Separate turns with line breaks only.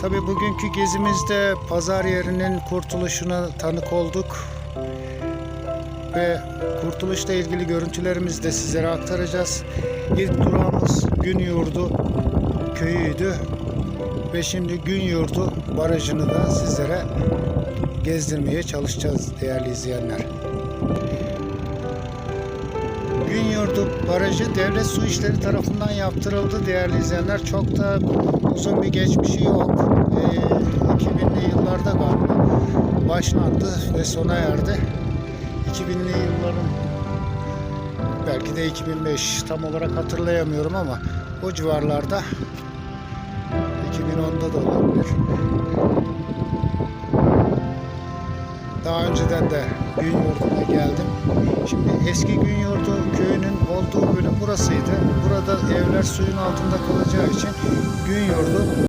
Tabii bugünkü gezimizde pazar yerinin kurtuluşuna tanık olduk. Ve kurtuluşla ilgili görüntülerimizi de sizlere aktaracağız. İlk durağımız Gün Yurdu köyüydü. Ve şimdi Gün Yurdu barajını da sizlere gezdirmeye çalışacağız değerli izleyenler. Günyurdu Barajı devlet su işleri tarafından yaptırıldı değerli izleyenler. Çok da uzun bir geçmişi yok. Ee, 2000'li yıllarda galiba başlandı ve sona erdi. 2000'li yılların belki de 2005 tam olarak hatırlayamıyorum ama o civarlarda 2010'da da olabilir. Daha önceden de gün yurduna geldim. Şimdi eski gün yurdu köyünün burasıydı. Burada evler suyun altında kalacağı için gün yurdu